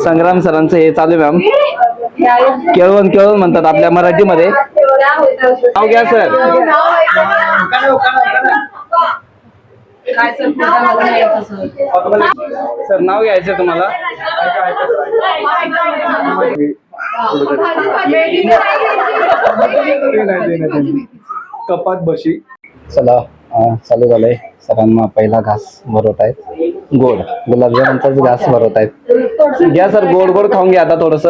संग्राम सरांचं हे चालू आहे मॅम केळवण केळवण म्हणतात आपल्या मराठीमध्ये. नाव घ्या सर सर नाव घ्यायचं तुम्हाला. कपात बशी. चला चालू झालंय. सरांना पहिला घास भरवत आहेत. गोड. गुलाबजामुनचाच घास भरवत आहेत. घ्या सर गोड गोड खाऊन घ्या आता थोडस.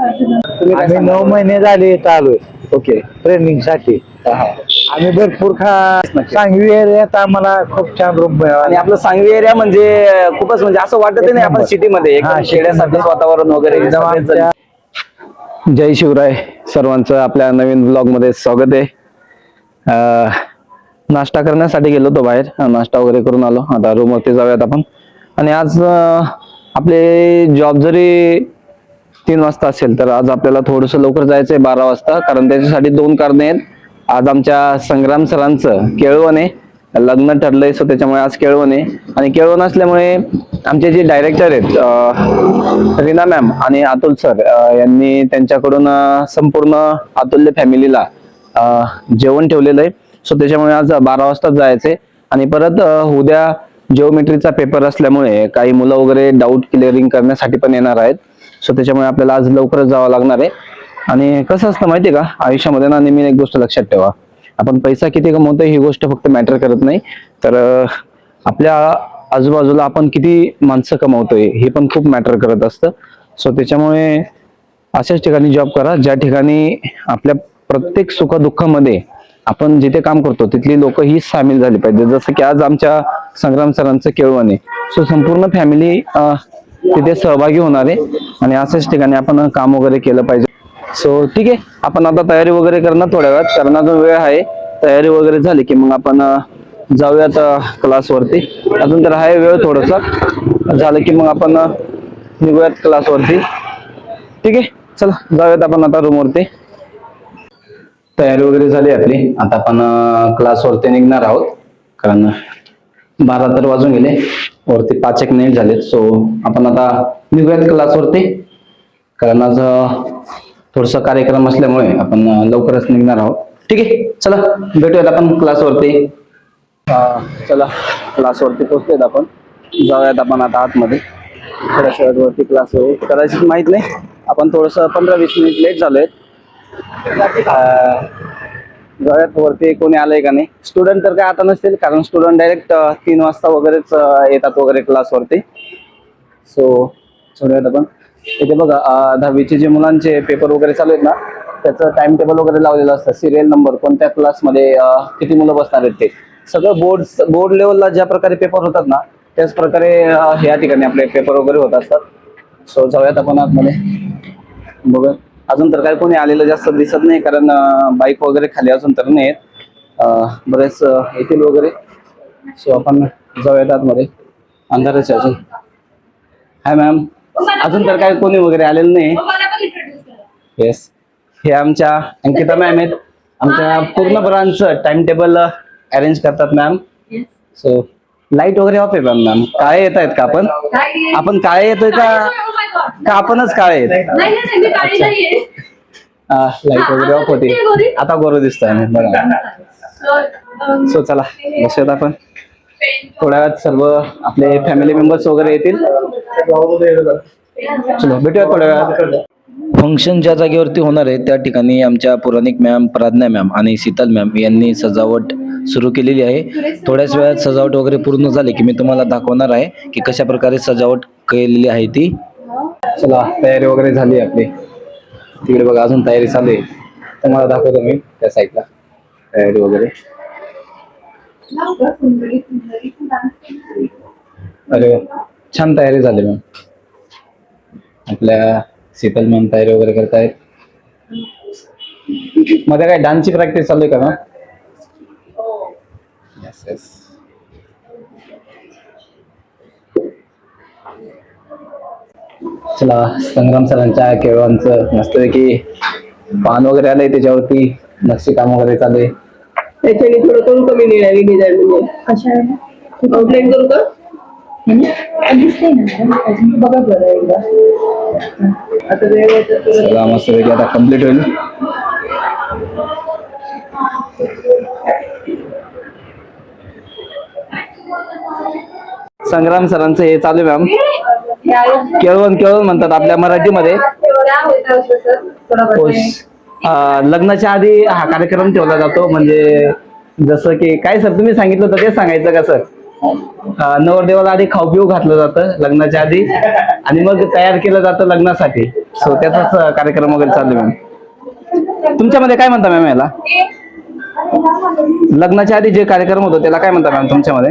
आम्ही नऊ? महिने झाले इथं आलोय. ओके. ट्रेनिंगसाठी हा. आम्ही भरपूर खा सांगवी एरियात आम्हाला खूप छान रूम आणि आपलं सांगवी एरिया म्हणजे खूपच म्हणजे असं वाटत नाही आपण सिटी मध्ये. हा, एकदम खेड्यासारखंच वातावरण वगैरे सगळेच. जय शिवराय. सर्वांचं आपल्या नवीन ब्लॉगमध्ये स्वागत आहे. अं, नाश्ता करण्यासाठी गेलो होतो बाहेर. नाश्ता वगैरे करून आलो. आता रूम वरती जाऊयात आपण. आणि आज आपले जॉब जरी तीन वाजता असेल तर आज आपल्याला थोडस लवकर जायचंय बारा वाजता. कारण त्याच्यासाठी दोन कारणे आहेत. आज आमच्या संग्राम सरांचं केळवण आहे. लग्न ठरलंय सो त्याच्यामुळे आज केळवण आहे. आणि केळवण असल्यामुळे आमचे जे डायरेक्टर आहेत रीना मॅम आणि अतुल सर यांनी त्यांच्याकडून संपूर्ण अतुल्य फॅमिलीला जेवण ठेवलेलं आहे. सो त्याच्यामुळे आज बारा वाजताच जायचंय. आणि परत उद्या जिओमेट्रीचा पेपर असल्यामुळे काही मुलं वगैरे डाऊट क्लिअरिंग करण्यासाठी पण येणार आहेत. सो त्याच्यामुळे आपल्याला आज लवकरच जावं लागणार आहे. आणि कसं असतं माहितीये का? आयुष्यामध्ये ना नेहमी एक गोष्ट लक्षात ठेवा. आपण पैसा किती कमवतो ही गोष्ट फक्त मॅटर करत नाही. तर आपल्या आजूबाजूला आपण किती माणसं कमवतोय हे पण खूप मॅटर करत असतं. सो त्याच्यामुळे अशाच ठिकाणी जॉब करा. ज्या ठिकाणी आपल्या प्रत्येक सुखदुःखामध्ये आपण जिथे काम करतो तिथली लोक ही सामील झाली पाहिजे. जसं की आज आमच्या संग्राम सरांचं केळवण आहे. सो संपूर्ण फॅमिली तिथे सहभागी होणार आहे. आणि अशाच ठिकाणी आपण काम वगैरे केलं पाहिजे. सो ठीक आहे. आपण आता तयारी वगैरे करणार थोड्या वेळात. कारण अजून वेळ आहे. तयारी वगैरे झाली की मग आपण जाऊयात क्लासवरती अजून तर आहे वेळ थोडासा. झालं की मग आपण निघूयात क्लासवरती ठीक आहे. चला जाऊयात आपण आता रूमवरती तयारी वगैरे झाली आपली. आता आपण क्लासवरती निघणार आहोत. कारण बारा तर वाजून गेले. वरती पाच एक मिनिट झालेत. सो आपण आता निघूयात क्लासवरती कारण आज थोडस कार्यक्रम असल्यामुळे आपण लवकरच निघणार आहोत. ठीक आहे? चला भेटूयात आपण क्लासवरती चला. क्लासवरती पोहोचलेत आपण. जाऊयात आपण आता आतमध्ये. थोड्याशा वरती क्लास कदाचित माहीत नाही. आपण थोडस पंधरा वीस मिनिट लेट झालोय गळ्यात वरती कोणी आलंय का नाही? स्टुडंट तर काय आता नसतील कारण स्टुडंट डायरेक्ट तीन वाजता वगैरेच येतात वगैरे क्लासवरती सो सोडूयात आपण. इथे बघा दहावीचे जे मुलांचे पेपर वगैरे चालू आहेत ना त्याचं टाइम टेबल वगैरे लावलेलं असतं. सिरियल नंबर कोणत्या क्लासमध्ये किती मुलं बसणार आहेत ते. सगळं बोर्ड बोर्ड लेवलला ज्या प्रकारे पेपर होतात ना त्याच प्रकारे या ठिकाणी आपले पेपर वगैरे होत असतात. सो जाऊयात आपण आतमध्ये. बघा अजून तर काय कोणी आलेलं जास्त दिसत नाही कारण बाईक वगैरे खाली अजून तर नाही आहेत बरेच येतील वगैरे. सो आपण जाऊयात आतमध्ये. अंधारच अजून. हाय मॅम अजून तर काय कोणी वगैरे आलेलं नाही. येस हे आमच्या अंकिता मॅम आहेत. आमच्या पूर्ण ब्रांच टाइम टेबल अरेंज करतात मॅम सो लाइट वगैरे ऑफ आहे मॅम मॅम? काळे येत आहेत का आपण? आपण काळे येतोय का? का आपणच काळे आहेत? लाइट वगैरे ऑफ होती. आता गोरो दिसतोय आम्ही बघा. सो चला बसूयात आपण. थोड्या वेळात सर्व आपले फॅमिली मेंबर्स वगैरे येतील. चलो भेटूया थोड्या वेळात. फंक्शन ज्या जागेवरती होणार आहे त्या ठिकाणी आमच्या पुराणिक मॅम प्राज्ञा मॅम आणि शीतल मॅम यांनी सजावट सुरू केलेली आहे. थोड्याच वेळात सजावट वगैरे पूर्ण झाली की मी तुम्हाला दाखवणार आहे की कशा प्रकारे सजावट केलेली आहे ती. चला तयारी वगैरे झाली आपली. तिकडे बघा अजून तयारी चालू आहे. तुम्हाला दाखवतो मी त्या साईडला तयारी वगैरे. अरे छान तयारी झाली मॅम. आपल्या शीतल मॅम तयारी वगैरे करतायत. मध्ये काय डान्सची प्रॅक्टिस चालू आहे का मॅम? येस चला संग्राम सरांच्या केळवांचं मस्तपैकी पान वगैरे आलंय त्याच्यावरती. नक्षी काम वगैरे चालू आहे. त्याच्याने थोडं कमी कमी निळावी डिझाईन म्हणजे आउटलाईन करू का? दिसते ना? मॅडम अजून बघा बरं एकदा. आता वेळ होतं तर सगळा मस्त पैकी आता कंप्लीट होईल. संग्राम सरांचं हे चालू आहे मॅम केळवण केळवण म्हणतात आपल्या मराठीमध्ये. लग्नाच्या आधी हा कार्यक्रम ठेवला जातो म्हणजे जसं की काय सर तुम्ही सांगितलं होतं तेच सांगायचं का सर? नवरदेवाला आधी खाऊ पिऊ घातलं जातं लग्नाच्या आधी आणि मग तयार केलं जातं लग्नासाठी. सो त्याचाच कार्यक्रम वगैरे चालू मॅम तुमच्यामध्ये काय म्हणता मॅम याला? लग्नाच्या आधी जे कार्यक्रम होतो त्याला काय म्हणता मॅम तुमच्यामध्ये?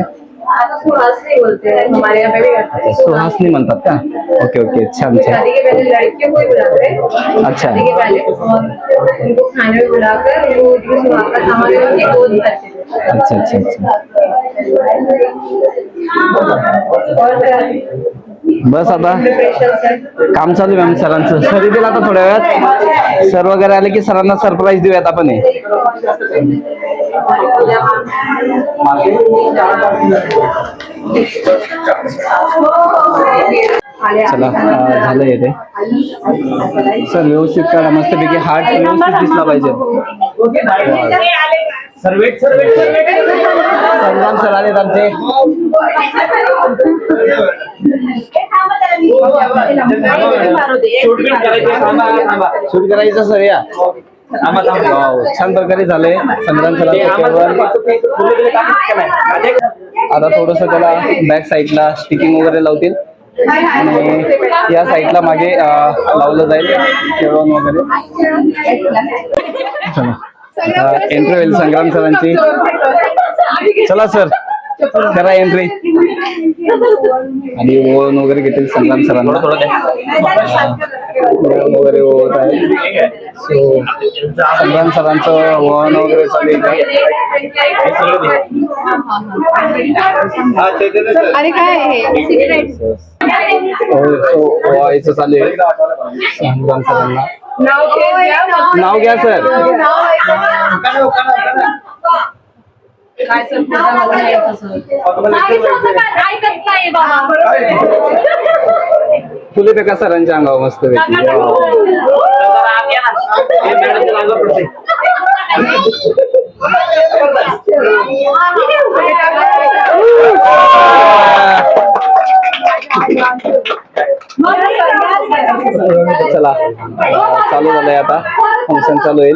बोलते हैं हमारे यहाँ पे भी करते हैं। सुहासनी म्हणतात का ओके ओके अच्छा अच्छा। शादी के पहले लड़कियों को ही बुलाते हैं। अच्छा। शादी के पहले। और उनको खाने में बुलाकर सामान ले गोद भरते हैं। अच्छा अच्छा अच्छा. बस आता काम चालू आहे मॅम सरांचं. सर येतील आता थोड्या वेळात. सर वगैरे आले की सरांना सरप्राईज देऊयात आपण हे. चला झालं येते. सर व्यवस्थित काढा. मस्तपैकी हार्ट व्यवस्थित दिसला पाहिजे. संग्राम सर आलेत आमचे. शूट करायचं सर या. छान प्रकारे झालंय संग्राम सरांचं आता थोडस त्याला बॅक साईडला स्टिकिंग वगैरे लावतील. आणि या साईडला मागे लावलं जाईल केळवण वगैरे. चला. एंट्री होईल संग्राम सरांची. चला सर. करा एंट्री आणि ओळण वगैरे घेतील संग्राम सरांना. ओळण वगैरे ओळख आहे. सो संग्राम सरांचं ओळण वगैरे चालू आहे अरे काय आहे? सिक्रेट ओवायचं चालू आहे. संग्राम सरांना. नाव नाव घ्या सर. काय सर फुले पेका सरांच्या अंगावर मस्त चला. चालू झालंय आता. फंक्शन चालू होईल.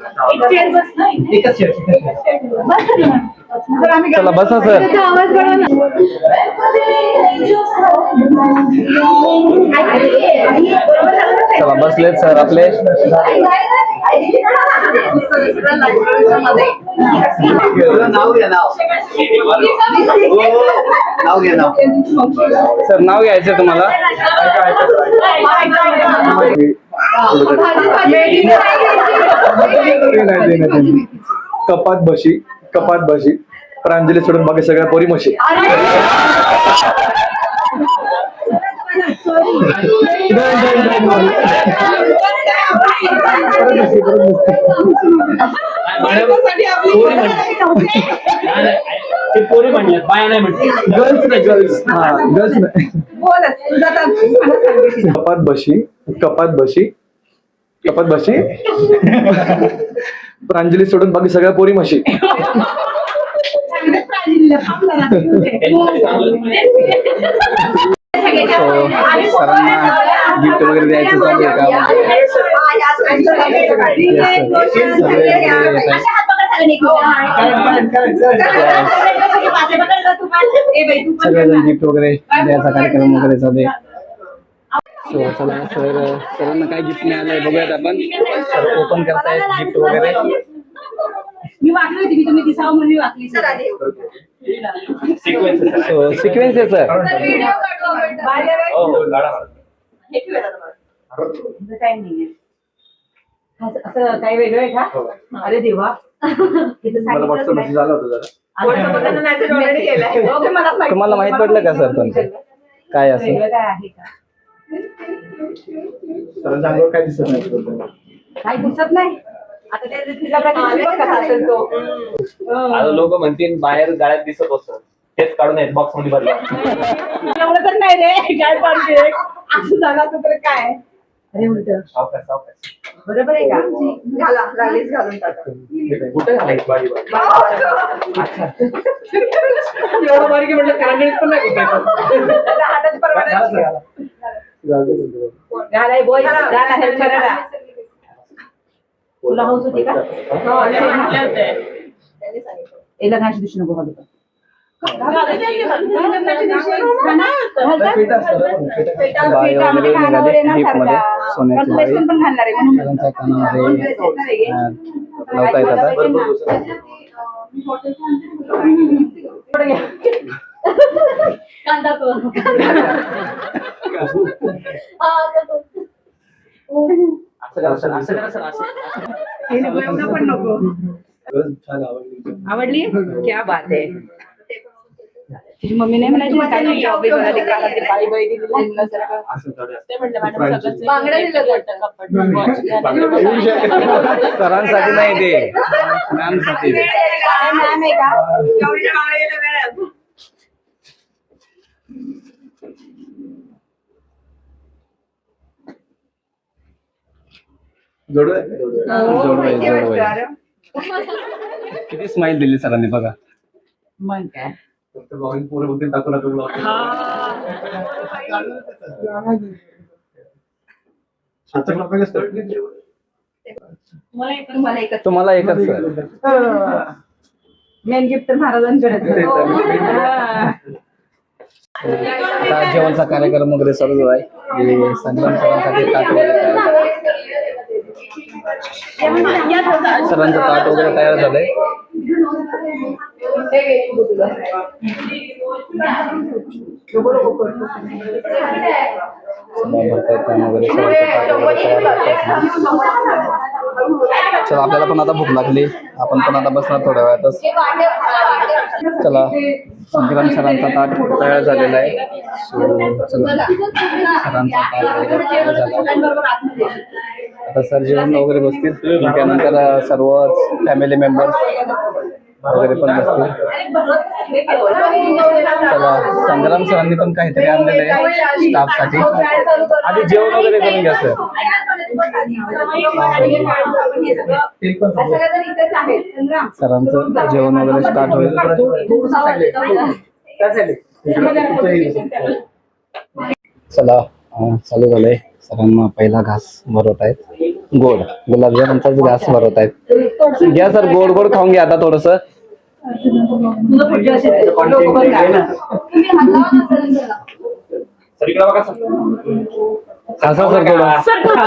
चला बसा सर. चला बसलेत सर आपले. सर नाव घ्यायचं तुम्हाला. कपात बशी कपात बशी. प्रांजली सोडून बाकी सगळ्या पोरी म्हशी. पोरी म्हणल्यात बाया नाही म्हणते गर्ल्स नाही गर्ल्स हा गर्ल्स नाही. कपात बशी कपात बशी. कपात बशी. प्रांजली सोडून बाकी सगळ्या पोरी म्हशी. सरांना गिफ्ट वगैरे द्यायचं चालू आहे का सगळेजण गिफ्ट वगैरे द्यायचा कार्यक्रम वगैरे चालू आहे. सो चला सर सरांना काय गिफ्ट मिळालंय बघूयात आपण. सर ओपन करतायत गिफ्ट वगैरे. मी वाटली होती तुम्ही दिसावं म्हणून मी वाटली सो सिक्वेन्स आहे सर. असं काही वेगळं आहे का? अरे देवा. तिथं मला व्हॉट्सअप मेसेज. आला होता जरा. तुम्हाला माहीत पडलं का सर पण काय असं? वेगळं काय आहे का? सरांच्या अंगावर काय दिसत नाही काही दिसत नाही. आता ते कसा असेल तो. आता लोक म्हणतील बाहेर गाड्यात दिसत होतं. तेच काढून आहेत बॉक्समध्ये भरला. एवढं तर नाही रे काय पाहिजे? असं झाला तर काय? अरे उलट. सावकाश सावकाश. बरोबर आहे का? घाला लागलीच घालून टाका. कुठे घालायची बाडी बाडी एवढं बारीक म्हटलं कांगडीत पण नाही हातात परवाना घालाय बोय घाला हेल्प तुला हौस होती का ए लग्नाच्या नको घालू वगैरे निघाले डीपमध्ये सोन्याची बाई सरांच्या कानामध्ये अं, लावता येतात असं करा सर असं करा सर असं पण नको. छान आवडली? आवडली क्या बात आहे. तुझी मम्मी नाही म्हणायची ना, काय नाही ते बाई बाई दिलेलं आहे मुलासारखं. असं थोडं ते म्हटलं मॅडम सगळंच बांगड्या दिल्या सरांसाठी नाही ते. मॅमसाठी ते. काय मॅम आहे का? एवढ्या बांगड्या दिल्या मॅडम. जोडू आहे? जोडू आहे. अरे. किती स्माइल दिली सरांनी बघा. मग काय? फक्त पुरे टाकू आता तुम्हाला एकच तुम्हाला एकच. सर मेन गिफ्ट तर आहे. आता जेवणचा कार्यक्रम वगैरे चालू आहे. हे संग्राम सरांसाठी ताट वगैरे तयार झालंय. सरांचं ताट वगैरे तयार झालंय सभा भरतायत काम वगैरे ताट वगैरे तयार चला आपल्याला पण आता भूक लागली. आपण पण आता बसणार थोड्या वेळातच. चला संग्राम सरांचा ताट तयार झालेला आहे. सो चला. सरांचा ताट तयार झाला. आता सर जेवण वगैरे बसतील. त्यानंतर सर्वच सर्व फॅमिली मेंबर्स वगैरे पण बसतील. चला संग्राम सरांनी पण काहीतरी आणलेलं आहे. स्टाफसाठी आधी जेवण वगैरे करून घ्या सर. सरांचं जेवण वगैरे स्टार्ट होईल. चला चालू झालंय. सरांना पहिला घास भरवत आहेत. गोड. गुलाबजामुनचाच घास भरवत आहेत. घ्या सर गोड गोड खाऊन घ्या आता थोडस. बघा सर थोडं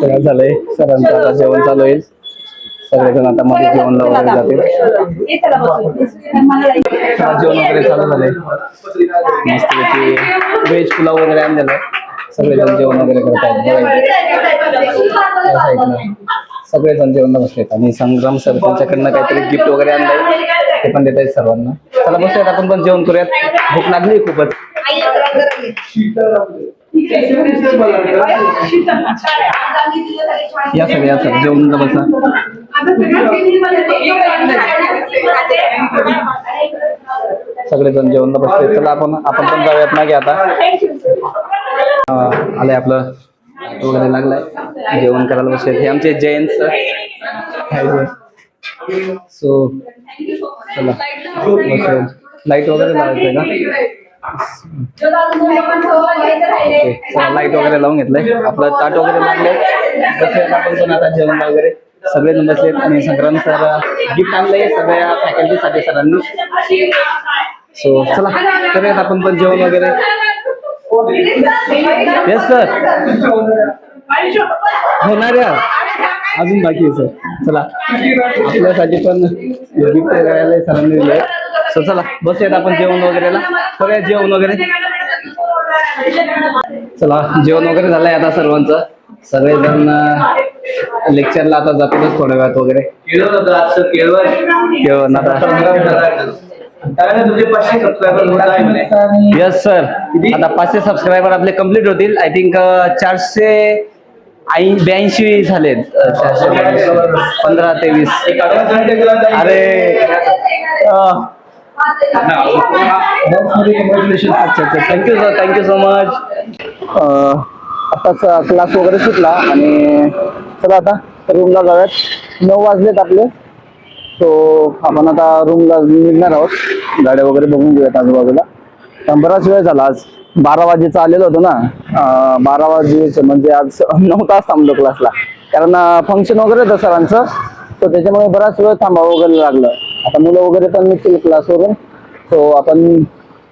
सगळं झालंय. सरांचं आता जेवण चालू होईल सगळेजण आता मध्ये जेवण वगैरे जातील. चला, जेवण वगैरे चालू झालंय. मस्तपैकी व्हेज पुलाव वगैरे आणलेला आहे. सगळेजण जेवण वगैरे करतायत बघा त्या साईडला सगळेजण जेवण बसलेत आणि संग्राम सर त्यांच्याकडनं काहीतरी गिफ्ट वगैरे आणलंय. ते पण देत आहेत सर्वांना. चला बसूयात आपण पण जेवण करूयात. भूक लागली खूपच. या सर या सर जेवण बसा सगळेजण जेवण बसले चला आपण आपण पण जाऊयात मागे आता. आलंय आपलं. वगैरे लागलाय. जेवण करायला बसले हे आमचे जैन सर सो चला. बसेल लाइट वगैरे लावायचंय का? लाइट वगैरे लावून घेतलंय. आपलं ताट वगैरे लागले बसेल आपण पण आता जेवण वगैरे. सगळे जण बसलेत आणि संक्रांत सर गिफ्ट आणलंय सगळ्या फॅकल्टीसाठी सरांनी. सो चला करूयात आपण पण जेवण वगैरे. येस सर होणार अजून बाकी आहे सर चला. आपल्यासाठी पण गिफ्ट करायला सरांनी दिलंय. सो चला बसूयात आपण जेवण वगैरेला. करूया जेवण वगैरे. चला जेवण वगैरे झालंय आता सर्वांचं. सगळेजण लेक्चरला आता जातोच थोड्या वेळात वगैरे. केळवण आता यस सर आता पाचशे सबस्क्रायबर आपले कंप्लीट होतील. आय थिंक चारशे आई ब्याऐंशी झालेत. अं, चारशे. पंधरा तेवीस. अरे. अं, अच्छा अच्छा. Thank you sir thank you so much आताच क्लास वगैरे सुटला आणि चला आता रूमला जाऊयात. नऊ वाजलेत आपले. सो आपण आता रूमला निघणार आहोत. गाड्या वगैरे बघून घेऊयात आजूबाजूला. पण बराच वेळ झाला आज बारा वाजेचा आलेलो होतो ना. बारा वाजेचं म्हणजे आज नऊ तास थांबलो क्लासला कारण फंक्शन वगैरे होतं सरांचं. तर त्याच्यामुळे बराच वेळ थांबावं वगैरे लागलं. आता मुलं वगैरे पण निघतील क्लासवरून सो आपण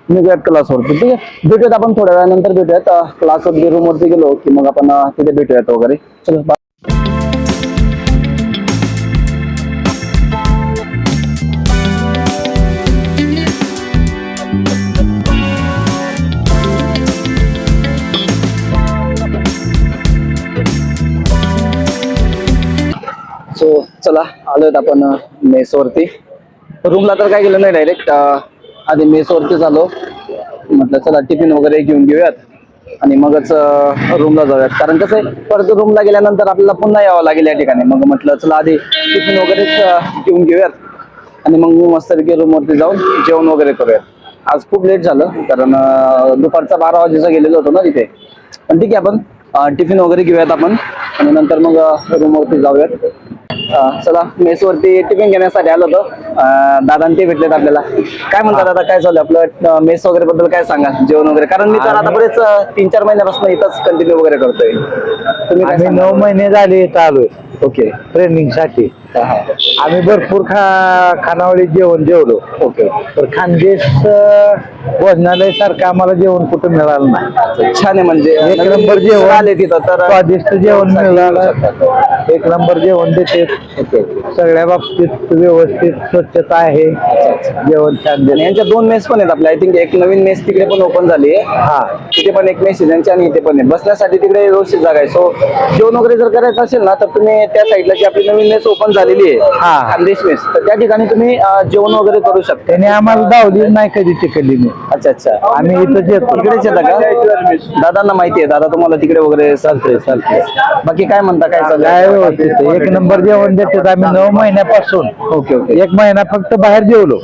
निघूयात क्लासवरती ठीक आहे? भेटूयात आपण थोड्या वेळानंतर भेटूयात. क्लासवरती रूमवरती गेलो की मग आपण तिथे भेटूयात वगैरे. चलो चला आलोय आपण मेसवरती. रूमला तर काय गेलं नाही डायरेक्ट आधी मेसवरतीच आलो म्हटलं चला टिफिन वगैरे घेऊन घेऊयात. आणि मगच रूमला जाऊयात. कारण कसं आहे परत रूमला गेल्यानंतर आपल्याला पुन्हा यावं लागेल या ठिकाणी. मग म्हटलं चला आधी टिफिन वगैरेच घेऊन घेऊयात. आणि मग मस्तपैकी रूमवरती जाऊन जेवण वगैरे करूयात. आज खूप लेट झालं कारण दुपारचा बारा वाजेचा गेलेलो होतो ना तिथे. पण ठीक आहे आपण टिफिन वगैरे घेऊयात आपण. आणि नंतर मग रूमवरती जाऊयात. चला मेसवरती टिफिन घेण्यासाठी आलो होतो. अं, दादा आणि ते भेटलेत आपल्याला. काय म्हणतात दादा काय चालू आहे आपलं मेस वगैरे बद्दल काय सांगा जेवण वगैरे? कारण मी तर आता बरेच तीन चार महिन्यापासून इथंच कंटिन्यू वगैरे करतोय. तुम्ही? नऊ महिने झाले इथं आलोय. ओके ट्रेनिंगसाठी. आम्ही भरपूर खा खानावळी जेवण जेवलो. ओके. तर खानदेश भोजनालय सारखं आम्हाला जेवण कुठं मिळालं नाही. छान आहे म्हणजे. एक नंबर जेवण आले तिथं तर. स्वादिष्ट जेवण मिळालं. एक नंबर जेवण देते. सगळ्या बाबतीत व्यवस्थित स्वच्छता आहे. जेवण छान देते. यांच्या दोन मेस पण आहेत आपल्या. आय थिंक एक नवीन मेस तिकडे पण ओपन झाली आहे. हा. तिथे पण एक मेस आहे त्यांच्या आणि इथे पण आहे. बसण्यासाठी तिकडे व्यवस्थित जागा आहे. सो जेवण वगैरे जर करायचं असेल ना तर तुम्ही त्या साईडला जी आपली नवीन मेस ओपन झालेली आहे. हा. खानदेश मेस तर त्या ठिकाणी तुम्ही अं, जेवण वगैरे करू शकता. त्याने आम्हाला दावली नाही कधी तिकडली मी. अच्छा अच्छा. आम्ही इथं येतो इकडेच येता का? दादांना माहिती आहे. दादा तुम्हाला तिकडे वगैरे चालतंय चालतंय. बाकी काय म्हणता काय काय चाललंय व्यवस्थित आहे. एक नंबर जेवण देतात आम्ही नऊ महिन्यापासून. Okay okay. एक महिना फक्त बाहेर जेवलो.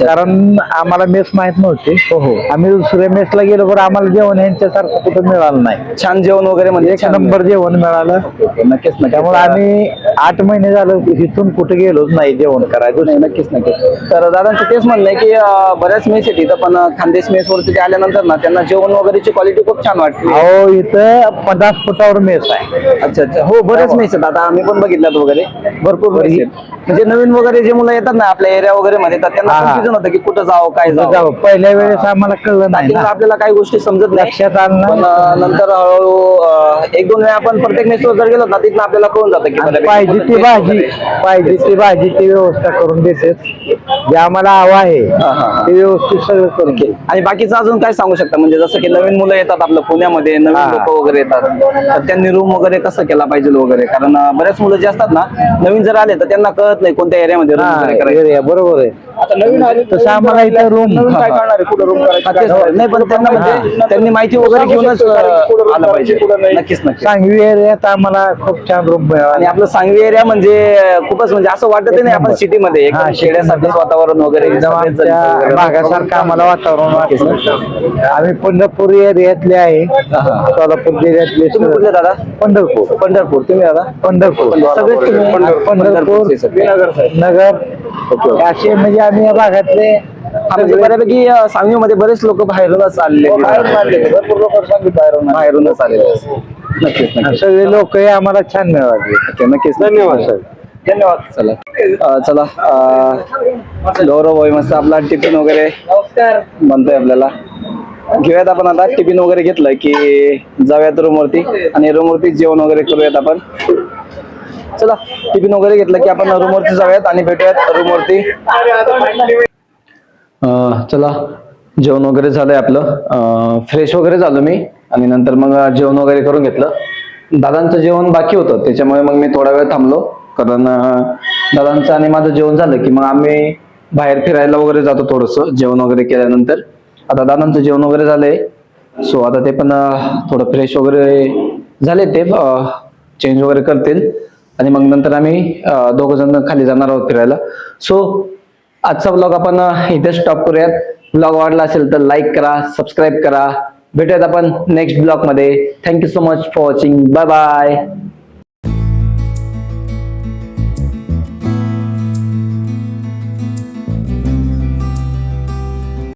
कारण आम्हाला मेस माहीत नव्हती. हो हो. आम्ही दुसऱ्या मेसला गेलो पण आम्हाला जेवण यांच्यासारखं कुठं मिळालं नाही. छान जेवण वगैरे म्हणजे एक छान नंबर जेवण मिळालं. Okay, okay. नक्कीच नक्कीच. त्यामुळे आम्ही आठ महिने झालं इथून कुठे गेलोच नाही जेवण करायचं नाही. नक्कीच नक्कीच. तर दादांचं तेच म्हणणं आहे की अं, बऱ्याच मेस आहेत इथं पण खानदेश मेस वरती ते आल्यानंतर ना त्यांना जेवण वगैरेची क्वालिटी खूप छान वाटली. अहो इथं पन्नास फुटावर मेस आहे. अच्छा अच्छा. हो बरेच मेस आहेत. आता आम्ही पण बघितल्यात वगैरे. भरपूर मेस आहेत. म्हणजे नवीन वगैरे जे मुलं येतात ना आपल्या एरिया वगैरे मध्ये तर त्यांना हा, हा. होतं की कुठं जावं काय जाऊ जावं. पहिल्या वेळेस आम्हाला कळलं नाही Starting ला ना. आपल्याला काही गोष्टी समजत नाही. लक्षात आलं नाही. पण, अं, नंतर हळूहळू अं, एक दोन वेळा आपण प्रत्येक मेसवर जर गेलो ना तिथं आपल्याला कळून जातं की आणि बऱ्यापैकी पाहिजे ती भाजी. पाहिजे ती भाजीची व्यवस्था करून देते जे आम्हाला हवं आहे हा, हा, हा. ते व्यवस्थित सगळं करून ओके. आणि बाकीचं अजून काय सांगू शकता? म्हणजे जसं की नवीन मुलं येतात आपलं पुण्यामध्ये नवीन हा. लोक वगैरे येतात. तर त्यांनी रूम वगैरे कसं केला पाहिजे वगैरे? कारण अं, बऱ्याच मुलं जे असतात ना नवीन जर आले तर त्यांना कळत नाही कोणत्या एरियामध्ये रूम वगैरे करायचं. area, बरोबर आहे. आता नवीन आले तसं आम्हाला इथं रूम काय करणार आहे? कुठं रूम करायचं? नाही पण त्यांना म्हणजे त्यांनी माहिती वगैरे घेऊनच अं, आलं पाहिजे. नक्कीच नक्कीच. सांगवी एरियात आम्हाला खूप छान रूम आणि मिळाला आपलं सांगवी एरिया म्हणजे खूपच म्हणजे असं वाटत नाही आपण नंबर. सिटी मध्ये एकदम हा, खेड्यासारखंच वातावरण वगैरे. भागासारखं आम्हाला वातावरण वाटलं आम्ही पंढरपूर एरियातले आहे. सोलापूर जिल्ह्यातले तुम्ही कुठले दादा? पंढरपूर. पंढरपूर. तुम्ही दादा? पंढरपूर. तुम्ही? पंढरपूर सगळे. नगर. असे म्हणजे आम्ही या भागातले बऱ्यापैकी अं, सांगवीमध्ये बरेच लोक बाहेरूनच आलेले आलेले. भरपूर लोक सांगवी बाहेरून बाहेरूनच आलेले नक्कीच नक्कीच. सगळे लोक आम्हाला छान मिळाले. नक्कीच. धन्यवाद सर. धन्यवाद. चला. अं, चला. अं, गौरव भाई मस्त आपला टिफिन वगैरे नमस्कार. बनतोय आपल्याला. घेऊयात आपण आता टिफिन वगैरे घेतलं की जाऊयात रूम वरती आणि रूम वरती जेवण वगैरे करूयात आपण. चला टिफिन वगैरे घेतलं की आपण रूम वरती जाऊयात आणि भेटूयात रूम वरती चला जेवण वगैरे झालंय आपलं. फ्रेश वगैरे झालो मी आणि नंतर मग जेवण वगैरे करून घेतलं. दादांचं जेवण बाकी होतं त्याच्यामुळे मग मी थोडा वेळ थांबलो. कारण दादांचं आणि माझं जेवण झालं की मग आम्ही बाहेर फिरायला वगैरे जातो थोडस जेवण वगैरे केल्यानंतर. आता दादांचं जेवण वगैरे झालंय. सो आता ते पण थोडं फ्रेश वगैरे झाले ते चेंज वगैरे करतील. आणि मग नंतर आम्ही दोघ जण खाली जाणार आहोत फिरायला. सो आजचा ब्लॉग आपण इथे स्टॉप करूयात. ब्लॉग आवडला असेल तर लाईक करा सबस्क्राईब करा. भेटूयात आपण नेक्स्ट ब्लॉगमध्ये. Thank you so much for watching bye bye